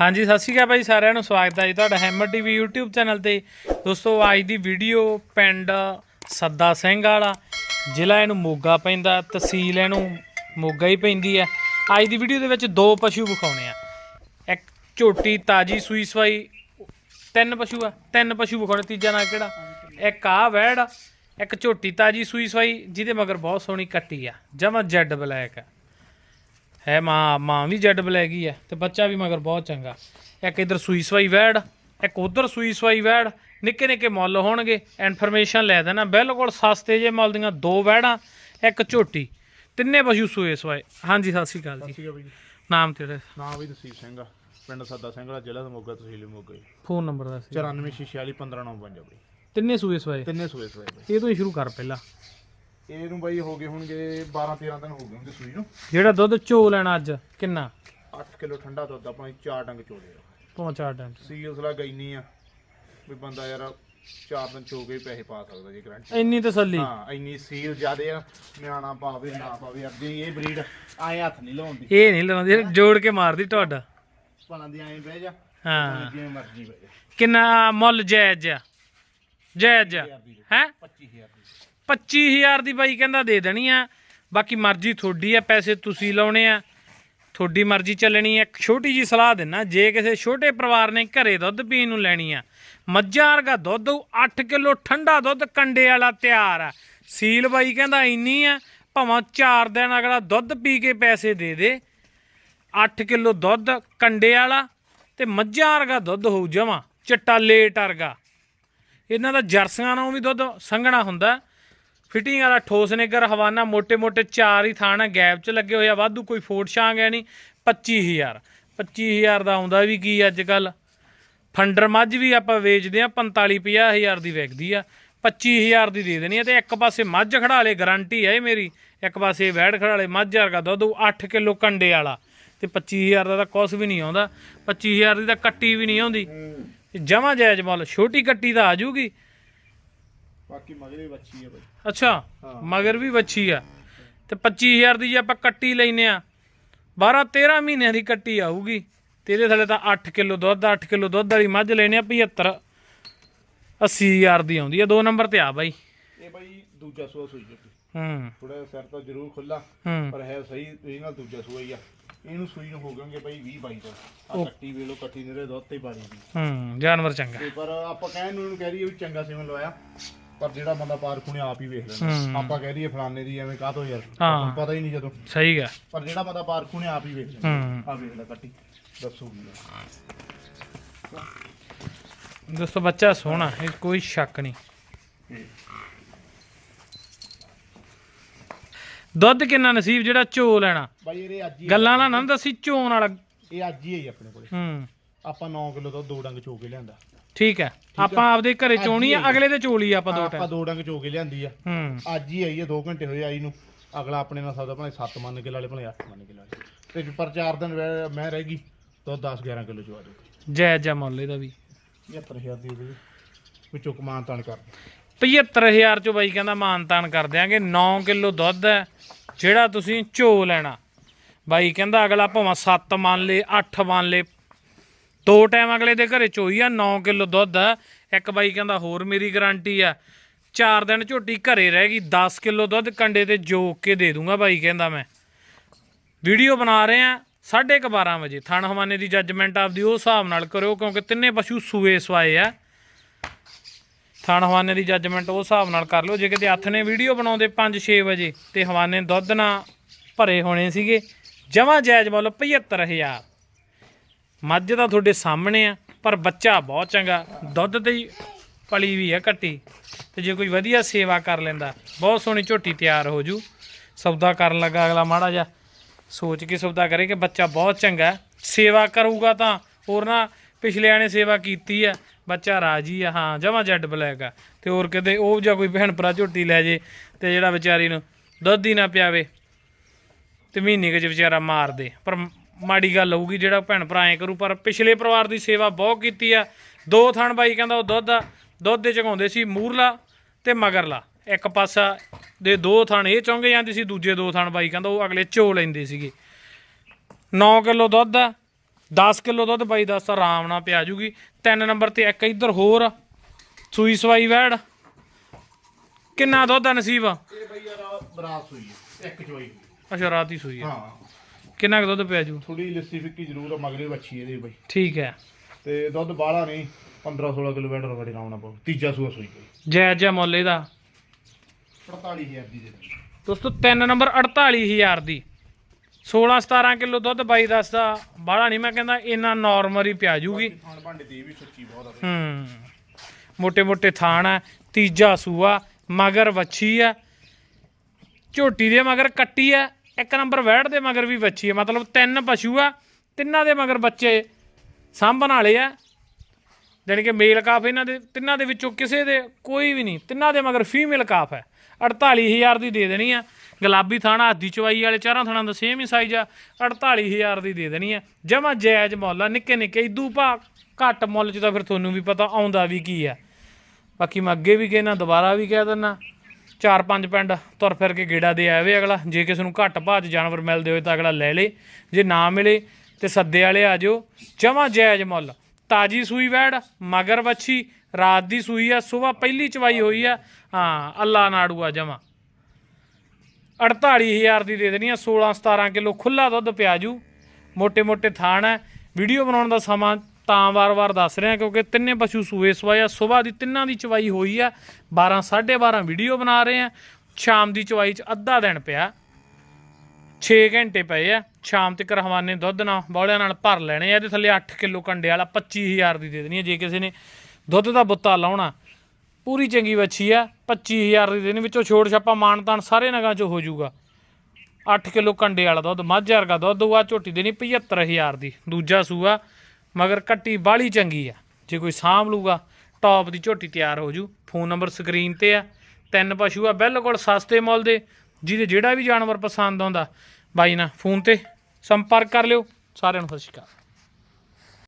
ਹਾਂਜੀ ਸਤਿ ਸ਼੍ਰੀ ਅਕਾਲ ਭਾਈ ਸਾਰਿਆਂ ਨੂੰ ਸਵਾਗਤ ਹੈ ਜੀ ਤੁਹਾਡਾ ਹੈਮਰ ਟੀਵੀ YouTube ਚੈਨਲ ਤੇ। ਦੋਸਤੋ ਅੱਜ ਦੀ ਵੀਡੀਓ ਪਿੰਡ ਸੱਦਾ ਸਿੰਘ ਵਾਲਾ ਜ਼ਿਲ੍ਹਾ ਇਹਨੂੰ ਮੋਗਾ ਪੈਂਦਾ ਤਹਿਸੀਲ ਇਹਨੂੰ ਮੋਗਾ ਹੀ ਪੈਂਦੀ ਹੈ। ਅੱਜ ਦੀ ਵੀਡੀਓ ਦੇ ਵਿੱਚ ਦੋ ਪਸ਼ੂ ਵਿਖਾਉਣੇ ਆ। ਇੱਕ ਝੋਟੀ ਤਾਜੀ ਸੂਈ ਸਵਾਈ ਤਿੰਨ ਪਸ਼ੂ ਆ ਤਿੰਨ ਪਸ਼ੂ ਵਿਖਾਉਣੇ ਤੀਜਾ ਨਾਂ ਕਿਹੜਾ? ਇੱਕ ਆ ਵੈੜ ਆ, ਇੱਕ ਝੋਟੀ ਤਾਜੀ ਸੂਈ ਸਵਾਈ ਜਿਹਦੇ ਮਗਰ ਬਹੁਤ ਸੋਹਣੀ ਕੱਟੀ ਆ ਜਮਾ ਜੈਡ ਬਲੈਕ ਆ। ਹੈ ਮਾਂ ਮਾਂ ਵੀ ਜੈਡ ਬਲੈਕ ਹੀ ਹੈ ਤੇ ਬੱਚਾ ਵੀ ਮਗਰ ਬਹੁਤ ਚੰਗਾ। ਇੱਕ ਇਧਰ ਸੂਈ ਸਵਾਈ ਵੈੜ ਇੱਕ ਉਧਰ ਸੂਈ ਸਵਾਈ ਵੈੜ ਨਿੱਕੇ ਨਿੱਕੇ ਮੁੱਲ ਹੋਣਗੇ ਇਨਫੋਰਮੇਸ਼ਨ ਲੈ ਦੇਣਾ। ਬਿਲਕੁਲ ਸਸਤੇ ਜੇ ਮੁੱਲ ਦੀਆਂ ਦੋ ਵੈੜਾਂ ਇੱਕ ਝੋਟੀ ਤਿੰਨੇ ਪਸ਼ੂ ਸੂਏ ਸਵਾਏ। ਹਾਂਜੀ ਸਤਿ ਸ਼੍ਰੀ ਅਕਾਲ ਜੀ। ਨਾਮ ਤੇਰੇ? ਨਾਮ ਵੀ ਦਸੀਪ ਸਿੰਘ ਆ। ਪਿੰਡ ਸੱਦਾ ਸਿੰਘ ਵਾਲਾ ਜ਼ਿਲ੍ਹਾ ਮੋਗਾ ਤਹਿਸੀਲ ਮੋਗਾ ਜੀ। ਫੋਨ ਨੰਬਰ ਦੱਸ। 9446159952 ਬਈ। ਤਿੰਨੇ ਸੂਏ ਸਵਾਏ। ਤਿੰਨੇ ਸੂਏ ਬਈ। ਇਹ ਤੋਂ ਹੀ ਸ਼ੁਰੂ ਕਰ ਪਹਿਲਾਂ। ਇਹਨੂੰ ਬਈ ਹੋ ਗਏ ਹੋਣਗੇ 12 13 ਦਿਨ ਹੋ ਗਏ ਹੋਣਗੇ ਸੂਈ ਨੂੰ। ਜਿਹੜਾ ਦੁੱਧ ਚੋ ਲੈਣਾ ਅੱਜ ਕਿੰਨਾ? 8 ਕਿਲੋ ਠੰਡਾ ਦੁੱਧ ਆਪਣਾ ਚਾਰ ਡੰਗ ਚੋਲੇ ਪਹੁੰਚਾ ਟਾਈਮ ਸੀਲ ਸਲਾ ਗਈ ਨਹੀਂ ਆ ਵੀ ਬੰਦਾ ਯਾਰ ਚਾਰ ਦਿਨ ਚੋ ਕੇ ਹੀ ਪੈਸੇ ਪਾ ਸਕਦਾ ਜੀ ਗਰੰਟੀ ਇੰਨੀ ਤਸੱਲੀ ਹਾਂ ਇੰਨੀ ਸੀਲ ਜਿਆਦੇ ਆ ਨਿਆਣਾ ਪਾਵੇ ਨਾ ਪਾਵੇ ਅੱਗੇ ਇਹ ਬਰੀਡ ਆਏ ਹੱਥ ਨਹੀਂ ਲਾਉਂਦੀ ਇਹ ਨਹੀਂ ਲਾਉਂਦੀ ਇਹ ਜੋੜ ਕੇ ਮਾਰਦੀ ਟੋਡ ਭਲਾਂ ਦੀ ਐਂ ਬਹਿ ਜਾ ਹਾਂ। ਜਿਵੇਂ ਮਰਜ਼ੀ ਬਹਿ ਜਾ। ਕਿੰਨਾ ਮੁੱਲ ਜਾਇਜ਼ ਆ? ਜਾਇਜ਼ ਆ? ਹੈ? 25000 ਦੀ। 25000 ਦੀ ਬਾਈ ਕਹਿੰਦਾ ਦੇ ਦੇਣੀ ਆ। ਬਾਕੀ ਮਰਜ਼ੀ ਤੁਹਾਡੀ ਆ, ਪੈਸੇ ਤੁਸੀਂ ਲਾਉਣੇ ਆ। ਤੁਹਾਡੀ ਮਰਜ਼ੀ ਚੱਲਣੀ ਆ। ਇੱਕ ਛੋਟੀ ਜੀ ਸਲਾਹ ਦਿੰਨਾ, ਜੇ ਕਿਸੇ ਛੋਟੇ ਪਰਿਵਾਰ ਨੇ ਘਰੇ ਦੁੱਧ ਪੀਣ ਨੂੰ ਲੈਣੀ ਆ, ਮੱਝਾਂ ਵਰਗਾ ਦੁੱਧ 8 ਕਿਲੋ ਠੰਡਾ ਦੁੱਧ ਕੰਡੇ ਵਾਲਾ ਤਿਆਰ ਆ। ਸੀਲ ਬਾਈ ਕਹਿੰਦਾ ਇੰਨੀ ਆ, ਭਾਵੇਂ 4 ਦਿਨ ਅਗਲਾ ਦੁੱਧ ਪੀ ਕੇ ਪੈਸੇ ਦੇ ਦੇ। 8 ਕਿਲੋ ਦੁੱਧ ਕੰਡੇ ਵਾਲਾ ਤੇ ਮੱਝਾਂ ਵਰਗਾ ਦੁੱਧ ਹੋਊ ਜਮਾ, ਚਿੱਟਾ ਲੇਟ ਵਰਗਾ। ਇਹਨਾਂ ਦਾ ਜਰਸੀਆਂ ਨਾਲੋਂ ਵੀ ਦੁੱਧ ਸੰਘਣਾ ਹੁੰਦਾ। ਫਿਟਿੰਗ ਵਾਲਾ ਠੋਸ ਨੇਗਰ ਹਵਾਨਾ ਮੋਟੇ ਮੋਟੇ ਚਾਰ ਹੀ ਥਾਣ ਗੈਪ 'ਚ ਲੱਗੇ ਹੋਏ ਆ ਵਾਧੂ ਕੋਈ ਫੋਟ ਛਾਂ ਗਿਆ ਨਹੀਂ 25000 25000 ਦਾ ਆਉਂਦਾ ਵੀ ਕੀ ਅੱਜ ਕੱਲ ਫੰਡਰ ਮੱਝ ਵੀ ਆਪਾਂ ਵੇਚਦੇ ਆ 45 50000 ਦੀ ਵਿਕਦੀ ਆ 25000 ਦੀ ਦੇ ਦੇਣੀ ਆ ਤੇ ਇੱਕ ਪਾਸੇ ਮੱਝ ਖੜਾ ਲੇ ਗਾਰੰਟੀ ਹੈ ਮੇਰੀ ਇੱਕ ਪਾਸੇ ਵੈੜ ਖੜਾ ਲੇ ਮੱਝ ਵਰਗਾ ਦੁੱਧ 8 ਕਿਲੋ ਕੰਡੇ ਵਾਲਾ। ਤੇ 25000 ਦਾ ਤਾਂ ਕੁਝ ਵੀ ਨਹੀਂ ਆਉਂਦਾ 25000 ਦੀ ਤਾਂ ਕੱਟੀ ਵੀ ਨਹੀਂ ਆਉਂਦੀ। ਜਮਾ ਜਾਇਜ਼ ਮੁੱਲ ਛੋਟੀ ਕੱਟੀ ਤਾਂ ਆ ਜੂਗੀ ਬਾਕੀ ਮਗਰੇ ਬੱਚੀ ਹੈ ਬਈ। ਅੱਛਾ ਮਗਰ ਵੀ ਵੱਛੀ ਆ। ਤੇ 25000 ਦੀ ਜੇ ਆਪਾਂ ਕੱਟੀ ਲੈਨੇ ਆ 12 13 ਮਹੀਨਿਆਂ ਦੀ ਕੱਟੀ ਆਊਗੀ। ਤੇ ਇਹਦੇ ਥੱਲੇ ਤਾਂ 8 ਕਿਲੋ ਦੁੱਧ 8 ਕਿਲੋ ਦੁੱਧ ਵਾਲੀ ਮੱਝ ਲੈਨੇ ਆ 75 80000 ਦੀ ਆਉਂਦੀ ਆ ਦੋ ਨੰਬਰ ਤੇ ਆ ਬਾਈ। ਇਹ ਬਈ ਦੂਜਾ ਸੂਆ ਸੂਈ ਜੀ ਹੂੰ। ਥੋੜਾ ਸਿਰ ਤਾਂ ਜ਼ਰੂਰ ਖੁੱਲਾ ਪਰ ਹੈ ਸਹੀ ਇਹ ਨਾਲ ਦੂਜਾ ਸੂਆ ਹੀ ਆ। ਇਹਨੂੰ ਸੂਈ ਨੂੰ ਹੋ ਗਏ ਬਈ 20 22 ਦਾ ਆ ਕੱਟੀ ਵੇਲੋ ਕੱਟੀ ਨੇਰੇ ਦੁੱਧ ਤੇ ਪਾਣੀ ਦੀ ਹੂੰ ਜਾਨਵਰ ਚੰਗਾ। ਤੇ ਪਰ ਆਪਾਂ ਕਹਿਣ ਨੂੰ ਇਹਨੂੰ ਕਹਿ ਰਹੀ ਵੀ ਚੰਗਾ ਸਿਮਨ ਲਵਾਇਆ। ਪਰ ਜਿਹੜਾ ਬੰਦਾ ਪਾਰਖੂ ਨੇ ਆਪ ਹੀ ਵੇਖ ਹੂੰ। ਆਪਾਂ ਕਹਿ ਦਈਏ ਫਲਾਣੇ ਦੀ ਐਵੇਂ ਕਾਹਤੋਂ ਯਾਰ? ਪਤਾ ਹੀ ਨਹੀਂ ਜਦੋਂ। ਸਹੀ ਗਾ ਪਰ ਜਿਹੜਾ ਬੰਦਾ ਪਾਰਖੂ ਨੇ ਆਪ ਹੀ ਵੇਖ ਹੂੰ। ਆ ਵੇਖ ਲੈ ਕੱਟੀ। ਦੱਸੂਗੀ ਦੋਸਤੋ ਬੱਚਾ ਸੋਹਣਾ ਇਹ ਕੋਈ ਸ਼ੱਕ ਨਹੀਂ। ਦੁੱਧ ਕਿੰਨਾ ਨਸੀਬ ਜਿਹੜਾ ਝੋ ਲੈਣਾ ਬਾਈ ਇਹਦੇ ਅੱਜ ਹੀ ਗੱਲਾਂ ਨਾਲ ਨਾ ਦੱਸੀ ਝੋਣ ਵਾਲਾ। ਇਹ ਅੱਜ ਹੀ ਹੈ ਆਪਣੇ ਕੋਲੇ। ਹੂੰ। ਆਪਾਂ 9 ਕਿਲੋ ਤੋਂ ਦੋ ਡੰਗ ਚੋ ਕੇ ਲਿਆਂਦਾ। ਠੀਕ ਹੈ। ਆਪਾਂ ਆਪਦੇ ਘਰੇ ਚੋਣੀ ਆ ਅਗਲੇ ਦੇ ਚੋਲੀ ਆਪਾਂ ਦੋ ਆਪਾਂ ਟਾਈਮ। ਦੋ ਡੰਗ ਚੋ ਕੇ ਲਿਆਂਦੀ ਆ। ਹੂੰ। ਅੱਜ ਹੀ ਆਈ ਹੈ 2 ਘੰਟੇ ਹੋਏ ਆਈ ਨੂੰ। ਅਗਲਾ ਆਪਣੇ ਨਾਲ ਸੌਦਾ ਭਾਵੇਂ 7 ਮੰਨ ਕੇ ਲਾਲੇ ਭਾਵੇਂ 8 ਮੰਨ ਕੇ ਲਾਲੇ ਤੇ ਪਰ 4 ਦਿਨ ਮੈਂ ਰਹਿ ਗਈ ਤਾਂ 10 11 ਕਿਲੋ ਚਵਾ ਦੇ ਜੈ ਜੈ ਮੁੱਲ ਇਹਦਾ ਵੀ। 75000 ਦੀ ਉਹਦੇ ਵਿੱਚੋਂ ਕਮਾਨ ਤਾਣ ਕਰ 75000 ਚੋਂ ਬਾਈ ਕਹਿੰਦਾ ਮਾਨਤਾਨ ਕਰ ਦਿਆਂਗੇ। 9 ਕਿਲੋ ਦੁੱਧ ਹੈ ਜਿਹੜਾ ਤੁਸੀਂ ਝੋ ਲੈਣਾ। ਬਾਈ ਕਹਿੰਦਾ ਅਗਲਾ ਭਾਵੇਂ 7 ਮੰਨ ਲੇ 8 ਮੰਨ ਲੇ ਦੋ ਟਾਈਮ ਅਗਲੇ ਦੇ ਘਰੇ ਚੋਈ ਆ 9 ਕਿਲੋ ਦੁੱਧ ਹੈ ਇੱਕ ਬਾਈ ਕਹਿੰਦਾ, ਹੋਰ ਮੇਰੀ ਗਾਰੰਟੀ ਆ। ਚਾਰ ਦਿਨ ਝੋਟੀ ਘਰੇ ਰਹਿ ਗਈ 10 ਕਿਲੋ ਦੁੱਧ ਕੰਡੇ ਤੇ ਜੋਕ ਕੇ ਦੇ ਦੂੰਗਾ ਬਾਈ ਕਹਿੰਦਾ ਮੈਂ। ਵੀਡੀਓ ਬਣਾ ਰਹੇ ਆ 12:30 ਵਜੇ। ਥਾਣ ਹਵਾਨੇ ਦੀ ਜੱਜਮੈਂਟ ਆਪਦੀ ਉਹ ਹਿਸਾਬ ਨਾਲ ਕਰਿਓ, ਕਿਉਂਕਿ ਤਿੰਨੇ ਪਸ਼ੂ ਸੂਏ ਸਵਾਏ ਆ। ਥਾਣ ਹਵਾਨੇ ਦੀ ਜੱਜਮੈਂਟ ਉਸ ਹਿਸਾਬ ਨਾਲ ਕਰ ਲਓ, ਜੇ ਕਿਤੇ ਹੱਥ ਨੇ ਵੀਡੀਓ ਬਣਾਉਂਦੇ 5-6 ਵਜੇ ਤੇ ਹਵਾਨੇ ਦੁੱਧ ਨਾ ਭਰੇ ਹੋਣੇ ਸੀਗੇ, ਜਮਾ ਜਾਇਜ਼ ਮੁੱਲ 75000 ਮੱਝ ਤਾਂ ਤੁਹਾਡੇ ਸਾਹਮਣੇ ਆ, ਪਰ ਬੱਚਾ ਬਹੁਤ ਚੰਗਾ। ਦੁੱਧ ਤੇ ਹੀ ਪਲੀ ਵੀ ਹੈ ਕੱਟੀ ਤੇ ਜੇ ਕੋਈ ਵਧੀਆ ਸੇਵਾ ਕਰ ਲੈਂਦਾ, ਬਹੁਤ ਸੋਹਣੀ ਝੋਟੀ ਤਿਆਰ ਹੋ ਜੂ। ਸੌਦਾ ਕਰਨ ਲੱਗਾ ਅਗਲਾ ਮਾੜਾ ਜਿਹਾ। ਸੋਚ ਕੇ ਸੌਦਾ ਕਰੇ ਕਿ ਬੱਚਾ ਬਹੁਤ ਚੰਗਾ ਸੇਵਾ ਕਰੂਗਾ ਤਾਂ ਹੋਰ ਨਾ ਪਿਛਲਿਆਂ ਨੇ ਸੇਵਾ ਕੀਤੀ ਆ ਬੱਚਾ ਰਾਜੀ ਆ, ਹਾਂ, ਜਮਾ ਜੈਡ ਬਲੈਕ ਆ। ਤੇ ਹੋਰ ਕਿਤੇ ਉਹ ਜਾਂ ਕੋਈ ਭੈਣ ਭਰਾ ਝੋਟੀ ਲੈ ਜੇ ਤੇ ਜਿਹੜਾ ਵਿਚਾਰੀ ਨੂੰ ਦੁੱਧ ਹੀ ਨਾ ਪਿਆਵੇ ਤੇ ਮਹੀਨੇ ਕੁ ਵਿਚਾਰਾ ਮਾਰ ਦੇ। ਪਰ ਮਾੜੀ ਗੱਲ ਹੋਊਗੀ ਜਿਹੜਾ ਭੈਣ ਭਰਾ ਐ ਕਰੂ ਪਰ ਪਿਛਲੇ ਪਰਿਵਾਰ ਦੀ ਸੇਵਾ ਬਹੁਤ ਕੀਤੀ ਆ। ਦੋ ਥਣ ਬਾਈ ਕਹਿੰਦਾ ਉਹ ਦੁੱਧ ਆ ਦੁੱਧ ਦੇ ਚਗਾਉਂਦੇ ਸੀ ਮੂਰਲਾ ਤੇ ਮਗਰਲਾ। ਇੱਕ ਪਾਸਾ ਦੇ ਦੋ ਥਣ ਇਹ ਚੌਂਗੇ ਜਾਂਦੇ ਸੀ ਦੂਜੇ ਦੋ ਥਣ ਬਾਈ ਕਹਿੰਦਾ ਉਹ ਅਗਲੇ ਝੋ ਲੈਂਦੇ ਸੀਗੇ। 9 ਕਿਲੋ ਦੁੱਧ ਆ 10 ਕਿਲੋ ਦੁੱਧ ਬਾਈ ਦੱਸ ਤਾਂ ਆਰਾਮ ਨਾਲ ਪਿਆ ਜੂਗੀ। ਤਿੰਨ ਨੰਬਰ ਤੇ ਇੱਕ ਇੱਧਰ ਹੋਰ। ਸੂਈ ਸਵਾਈ ਵੈੜ। ਕਿੰਨਾ ਦੁੱਧ ਆ ਨਸੀਬ? ਇਹ ਬਈ ਯਾਰ ਬਰਾਤ ਹੋਈ ਹੈ ਇੱਕ ਹੋਈ। ਅੱਛਾ ਰਾਤ ਹੀ ਸੂਈ ਆ। ਹਾਂ। ਕਿੰਨਾ ਕੁ ਦੁੱਧ ਪਿਆ ਜੂ? ਥੋੜੀ ਲੱਸੀ ਫਿੱਕੀ ਜ਼ਰੂਰ ਆ ਮਗਰੇ ਵੱਛੀ ਇਹਦੇ ਬਈ। ਠੀਕ ਹੈ। ਤੇ ਦੁੱਧ ਬਾਹਲਾ ਨਹੀਂ 15 16 ਕਿਲੋ ਬੈਟਰ ਵੜੀ ਲਾਉਣਾ ਪਊ ਤੀਜਾ ਸੂਆ ਸੂਈ ਜੈ ਜੈ ਮੁੱਲ ਇਹਦਾ। 45000 ਦੀ ਦੇ ਦਿੰਦੇ। ਦੋਸਤੋ 3 ਨੰਬਰ 48000 ਦੀ। 16 17 ਕਿਲੋ ਦੁੱਧ ਬਾਈ ਦੱਸਦਾ। ਬਾਹਲਾ ਨਹੀਂ ਮੈਂ ਕਹਿੰਦਾ ਇੰਨਾ ਨਾਰਮਲ ਹੀ ਪਿਆ ਜੂਗੀ। ਮੋٹے ਮੋٹے ਥਾਣ ਹੈ ਤੀਜਾ ਸੂਆ ਮਗਰ ਵੱਛੀ ਆ। ਝੋਟੀ ਦੇ ਮਗਰ ਕੱਟੀ ਆ। ਇੱਕ ਨੰਬਰ ਵੈੜ ਦੇ ਮਗਰ ਵੀ ਵੱਛੀ ਹੈ, ਮਤਲਬ ਤਿੰਨ ਪਸ਼ੂ ਆ, ਤਿੰਨਾਂ ਦੇ ਮਗਰ ਬੱਚੇ ਸਾਂਭਣ ਵਾਲੇ ਆ। ਜਾਣੀ ਕਿ ਮੇਲ ਕਾਫ ਇਹਨਾਂ ਦੇ, ਤਿੰਨਾਂ ਦੇ ਵਿੱਚੋਂ ਕਿਸੇ ਦੇ ਕੋਈ ਵੀ ਨਹੀਂ, ਤਿੰਨਾਂ ਦੇ ਮਗਰ ਫੀਮੇਲ ਕਾਫ ਹੈ। 48000 ਦੀ ਦੇ ਦੇਣੀ ਆ। ਗੁਲਾਬੀ ਥਾਣਾ ਹੱਦੀ ਚਵਾਈ ਵਾਲੇ ਚਾਰਾਂ ਥਾਣਾ ਦਾ ਸੇਮ ਹੀ ਸਾਈਜ਼ ਆ 48000 ਦੀ ਦੇ ਦੇਣੀ ਆ। ਜਮਾ ਜਾਇਜ਼ ਮੁੱਲ ਆ, ਨਿੱਕੇ ਨਿੱਕੇ ਇਦੂ ਭਾ ਘੱਟ ਮੁੱਲ ਚ ਤਾਂ ਫਿਰ ਤੁਹਾਨੂੰ ਵੀ ਪਤਾ ਆਉਂਦਾ ਵੀ ਕੀ ਆ। ਬਾਕੀ ਮੈਂ ਅੱਗੇ ਵੀ ਕਹਿਣਾ, ਦੁਬਾਰਾ ਵੀ ਕਹਿ ਦਿੰਦਾ ਚਾਰ ਪੰਜ ਪਿੰਡ ਤੁਰ ਫਿਰ ਕੇ ਗੇੜਾ ਦੇ ਆਵੇ ਅਗਲਾ। ਜੇ ਕਿਸੇ ਨੂੰ ਘੱਟ ਭਾਅ 'ਚ ਜਾਨਵਰ ਮਿਲਦੇ ਹੋਏ ਤਾਂ ਅਗਲਾ ਲੈ ਲੇ। ਜੇ ਨਾ ਮਿਲੇ ਤੇ ਸੱਦੇ ਵਾਲੇ ਆ ਜਾਓ। ਜਮਾ ਜਾਇਜ਼ ਮੁੱਲ। ਤਾਜੀ ਸੂਈ ਵੈੜ, ਮਗਰ ਵੱਛੀ, ਰਾਤ ਦੀ ਸੂਈ ਆ ਸਵੇਰ ਪਹਿਲੀ ਚਵਾਈ ਹੋਈ ਆ। ਹਾਂ, ਅੱਲਾ ਨਾੜੂ ਆ ਜਮਾ। 48000 ਦੀ ਦੇ ਦੇਣੀ ਆ 16 17 ਕਿਲੋ ਖੁੱਲਾ ਦੁੱਧ ਪਿਆਜੂ। ਮੋٹے ਮੋٹے ਥਾਣ ਹੈ ਵੀਡੀਓ ਬਣਾਉਣ ਦਾ ਸਮਾਂ ਤਾਂ ਵਾਰ-ਵਾਰ ਦੱਸ ਰਿਹਾ ਕਿਉਂਕਿ ਤਿੰਨੇ ਪਸ਼ੂ ਸੂਏ ਸਵਾਏ ਆ। ਸਵੇਰ ਦੀ ਤਿੰਨਾਂ ਦੀ ਚਵਾਈ ਹੋਈ ਆ। 12 12:30 ਵੀਡੀਓ ਬਣਾ ਰਹੇ ਆ। ਸ਼ਾਮ ਦੀ ਚਵਾਈ ਚ ਅੱਧਾ ਦਿਨ ਪਿਆ। 6 ਘੰਟੇ ਪਏ ਆ। ਸ਼ਾਮ ਤੱਕ ਹਵਾਨੇ ਦੁੱਧ ਨਾਲ, ਬੌਲਿਆਂ ਨਾਲ ਭਰ ਲੈਣੇ ਆ। ਇਹਦੇ ਥੱਲੇ 8 ਕਿਲੋ ਕੰਡੇ ਵਾਲਾ 25000 ਦੀ ਦੇ ਦੇਣੀ ਹੈ ਜੇ ਕਿਸੇ ਨੇ ਦੁੱਧ ਦਾ ਬੁੱਤਾ ਲਾਉਣਾ, ਪੂਰੀ ਚੰਗੀ ਵੱਛੀ ਆ। 25000 ਦੀ ਦੇਣੀ। ਵਿੱਚੋਂ ਛੋੜ ਛਾਪਾ ਮਾਨਤਾਨ ਸਾਰੇ ਨਗਾਂ ਚ ਹੋ ਜਾਊਗਾ। 8 ਕਿਲੋ ਕੰਡੇ ਵਾਲਾ ਦੁੱਧ, ਮੱਝ ਵਰਗਾ ਦੁੱਧ ਆ ਝੋਟੀ ਦੇਣੀ 75000 ਦੀ। ਦੂਜਾ ਸੂਆ ਮਗਰ ਕੱਟੀ ਬਾਲੀ ਚੰਗੀ ਆ। ਜੇ ਕੋਈ ਸਾਂਭ ਲੂਗਾ, ਟੌਪ ਦੀ ਝੋਟੀ ਤਿਆਰ ਹੋ ਜੂ। ਫੋਨ ਨੰਬਰ ਸਕਰੀਨ ਤੇ ਆ। ਤਿੰਨ ਪਸ਼ੂ ਆ, ਬਿਲਕੁਲ ਸਸਤੇ ਮੁੱਲ ਦੇ, ਜਿਹਦੇ ਜਿਹੜਾ ਵੀ ਜਾਨਵਰ ਪਸੰਦ ਆਉਂਦਾ। ਬਾਈ ਨਾਲ ਫੋਨ ਤੇ ਸੰਪਰਕ ਕਰ ਲਿਓ। ਸਾਰਿਆਂ ਨੂੰ ਸਤਿ ਸ਼੍ਰੀ ਅਕਾਲ।